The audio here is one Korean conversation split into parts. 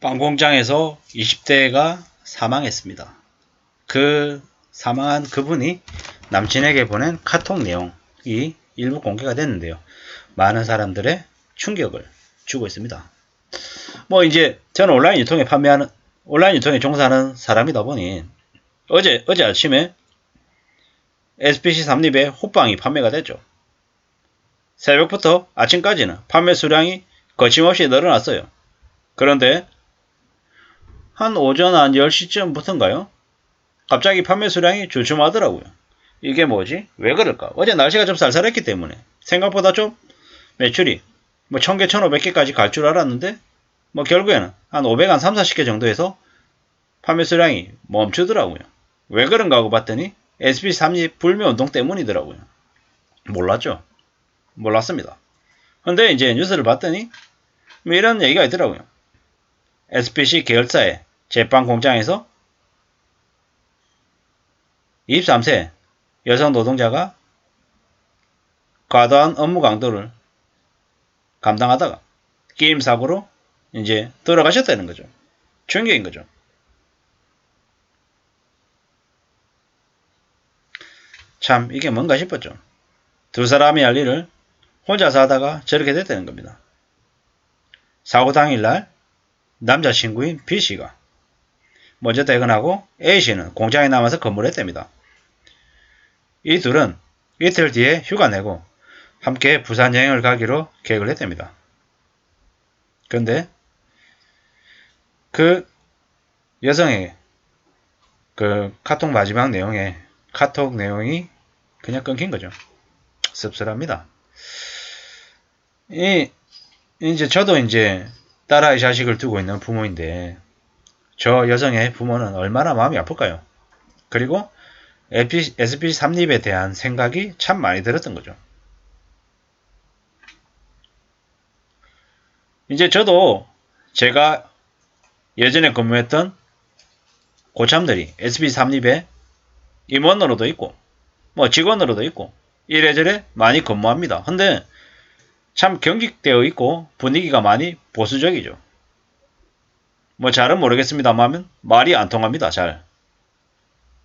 빵 공장에서 20대가 사망했습니다. 그 사망한 그분이 남친에게 보낸 카톡 내용이 일부 공개가 됐는데요. 많은 사람들의 충격을 주고 있습니다. 뭐 이제 저는 온라인 유통에 판매하는 온라인 유통에 종사하는 사람이다 보니 어제 어제 아침에 SPC 삼립의 호빵이 판매가 됐죠. 새벽부터 아침까지는 판매 수량이 거침없이 늘어났어요. 그런데 한 오전 한 10시쯤부터인가요? 갑자기 판매 수량이 주춤하더라고요. 이게 뭐지? 왜 그럴까? 어제 날씨가 좀 쌀쌀했기 때문에 생각보다 좀 매출이 뭐 1000개, 1500개까지 갈 줄 알았는데 뭐 결국에는 한 500, 한 3, 40개 정도에서 판매 수량이 멈추더라고요. 왜 그런가 하고 봤더니 SB3립 불매운동 때문이더라고요. 몰랐죠? 몰랐습니다. 근데 이제 뉴스를 봤더니 뭐 이런 얘기가 있더라고요. SPC 계열사의 제빵 공장에서 23세 여성 노동자가 과도한 업무 강도를 감당하다가 게임 사고로 이제 돌아가셨다는 거죠. 충격인 거죠. 참 이게 뭔가 싶었죠. 두 사람이 할 일을 혼자서 하다가 저렇게 됐다는 겁니다. 사고 당일날 남자친구인 B씨가 먼저 퇴근하고 A씨는 공장에 남아서 근무를 했답니다. 이 둘은 이틀 뒤에 휴가 내고 함께 부산 여행을 가기로 계획을 했답니다. 근데 그 여성에게 그 카톡 마지막 내용에 카톡 내용이 그냥 끊긴 거죠. 씁쓸합니다. 이 이제 저도 이제 딸아이 자식을 두고 있는 부모인데 저 여성의 부모는 얼마나 마음이 아플까요? 그리고 SP 3립에 대한 생각이 참 많이 들었던 거죠. 이제 저도 제가 예전에 근무했던 고참들이 SP 3립에 임원으로도 있고 뭐 직원으로도 있고 이래저래 많이 근무합니다. 근데 참 경직되어 있고 분위기가 많이 보수적이죠. 뭐 잘은 모르겠습니다만 말이 안 통합니다. 잘.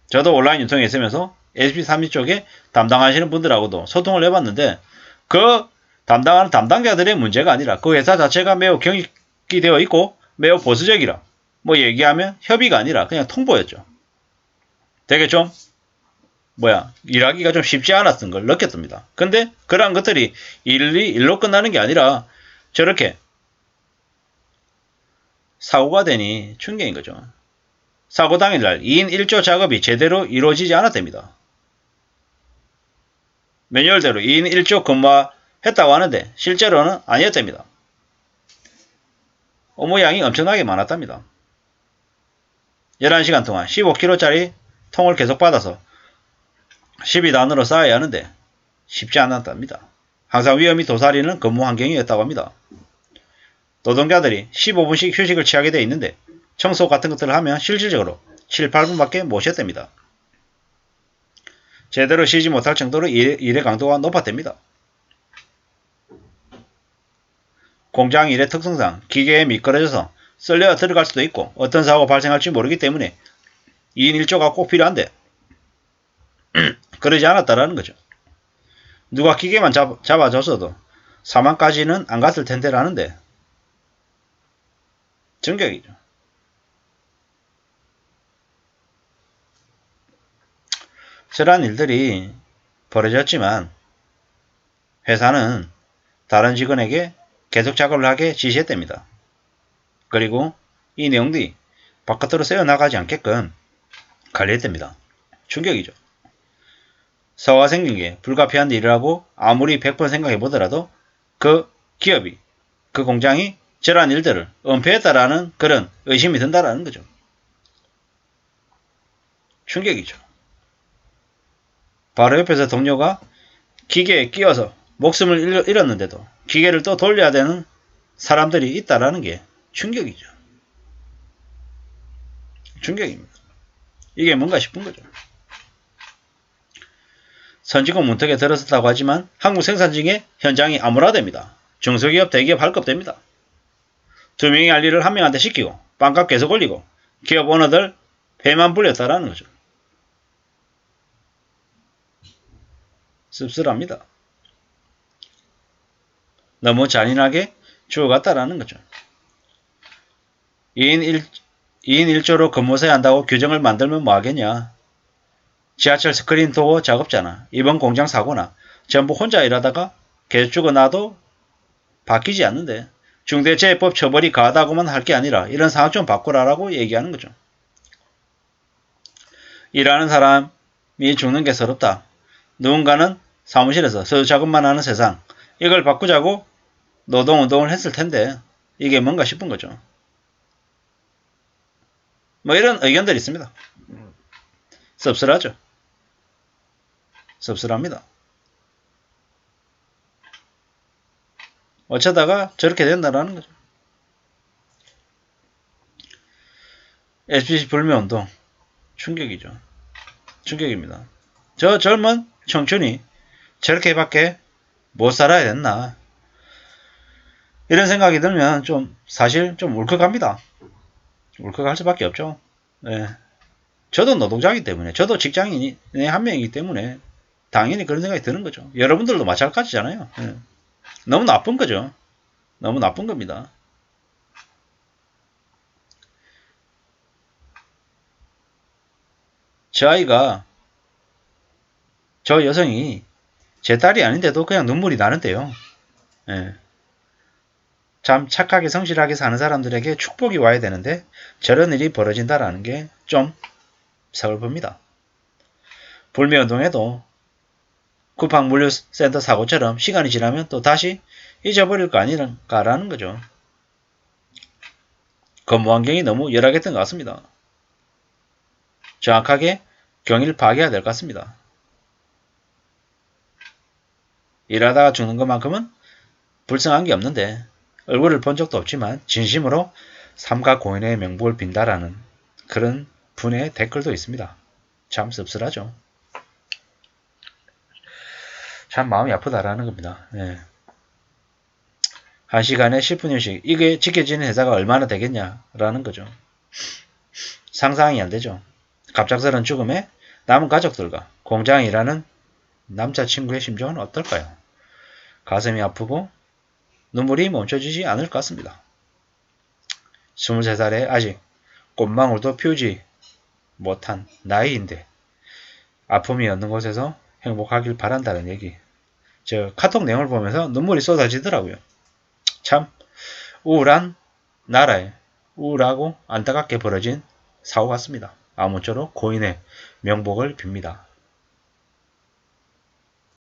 저도 온라인 유통에 있으면서 SP32 쪽에 담당하시는 분들하고도 소통을 해봤는데 그 담당하는 담당자들의 문제가 아니라 그 회사 자체가 매우 경직이 되어 있고 매우 보수적이라 뭐 얘기하면 협의가 아니라 그냥 통보였죠. 되게 좀 뭐야 일하기가 좀 쉽지 않았던 걸 느꼈습니다. 근데 그러한 것들이 일이 일로 끝나는 게 아니라 저렇게 사고가 되니 충격인 거죠. 사고 당일날 2인 1조 작업이 제대로 이루어지지 않았답니다. 매뉴얼대로 2인 1조 근무했다고 하는데 실제로는 아니었답니다. 업무량이 엄청나게 많았답니다. 11시간 동안 15kg짜리 통을 계속 받아서 12단으로 쌓아야 하는데 쉽지 않았답니다. 항상 위험이 도사리는 근무 환경이었다고 합니다. 노동자들이 15분씩 휴식을 취하게 되어 있는데 청소 같은 것들을 하면 실질적으로 7, 8분밖에 못 쉬었답니다. 제대로 쉬지 못할 정도로 일의 강도가 높았답니다. 공장 일의 특성상 기계에 미끄러져서 썰려가 들어갈 수도 있고 어떤 사고가 발생할지 모르기 때문에 2인 1조가 꼭 필요한데 그러지 않았다라는 거죠. 누가 기계만 잡, 잡아줬어도 사망까지는 안 갔을 텐데라는데 정격이죠. 저러한 일들이 벌어졌지만 회사는 다른 직원에게 계속 작업을 하게 지시했답니다. 그리고 이 내용들이 바깥으로 새어나가지 않게끔 관리했답니다. 충격이죠. 사고가 생긴 게 불가피한 일이라고 아무리 100번 생각해 보더라도 그 기업이, 그 공장이 저러한 일들을 은폐했다라는 그런 의심이 든다라는 거죠. 충격이죠. 바로 옆에서 동료가 기계에 끼어서 목숨을 잃었는데도 기계를 또 돌려야 되는 사람들이 있다라는 게 충격이죠. 충격입니다. 이게 뭔가 싶은 거죠. 선진국 문턱에 들어섰다고 하지만 한국 생산직의 현장이 암울화됩니다. 중소기업, 대기업 할겁됩니다. 두 명이 할 일을 한 명한테 시키고 빵값 계속 올리고 기업 오너들 배만 불렸다라는 거죠. 씁쓸합니다. 너무 잔인하게 죽어갔다라는 거죠. 2인 1, 2인 1조로 근무서야 한다고 규정을 만들면 뭐 하겠냐. 지하철 스크린 도어 작업자나 이번 공장 사고나 전부 혼자 일하다가 계속 죽어나도 바뀌지 않는데 중대재해법 처벌이 가하다고만 할 게 아니라 이런 상황 좀 바꾸라라고 얘기하는 거죠. 일하는 사람이 죽는 게 서럽다. 누군가는 사무실에서 작업만 하는 세상 이걸 바꾸자고 노동운동을 했을 텐데 이게 뭔가 싶은 거죠. 뭐 이런 의견들이 있습니다. 씁쓸하죠. 씁쓸합니다. 어쩌다가 저렇게 된다라는 거죠. SBC 불매운동 충격이죠. 충격입니다. 저 젊은 청춘이 저렇게밖에 못 살아야 됐나. 이런 생각이 들면 좀 사실 좀 울컥합니다. 울컥할 수밖에 없죠. 네. 저도 노동자이기 때문에 저도 직장인의 한 명이기 때문에 당연히 그런 생각이 드는 거죠. 여러분들도 마찬가지잖아요. 네. 너무 나쁜 거죠. 너무 나쁜 겁니다. 저 아이가 저 여성이 제 딸이 아닌데도 그냥 눈물이 나는데요. 예. 참 착하게 성실하게 사는 사람들에게 축복이 와야 되는데 저런 일이 벌어진다라는 게 좀 서글픕니다. 불매운동에도 쿠팡물류센터 사고처럼 시간이 지나면 또 다시 잊어버릴 거 아닌가라는 거죠. 근무 환경이 너무 열악했던 것 같습니다. 정확하게 경위를 파악해야 될 것 같습니다. 일하다가 죽는 것만큼은 불쌍한 게 없는데 얼굴을 본 적도 없지만 진심으로 삼가 고인의 명복을 빈다라는 그런 분의 댓글도 있습니다. 참 씁쓸하죠. 참 마음이 아프다라는 겁니다. 네. 한 시간에 10분 휴식. 이게 지켜지는 회사가 얼마나 되겠냐라는 거죠. 상상이 안 되죠. 갑작스런 죽음에 남은 가족들과 공장에 일하는 남자친구의 심정은 어떨까요? 가슴이 아프고 눈물이 멈춰지지 않을 것 같습니다. 23살에 아직 꽃망울도 피우지 못한 나이인데 아픔이 없는 곳에서 행복하길 바란다는 얘기. 저 카톡 내용을 보면서 눈물이 쏟아지더라고요. 참 우울한 나라에 우울하고 안타깝게 벌어진 사고 같습니다. 아무쪼록 고인의 명복을 빕니다.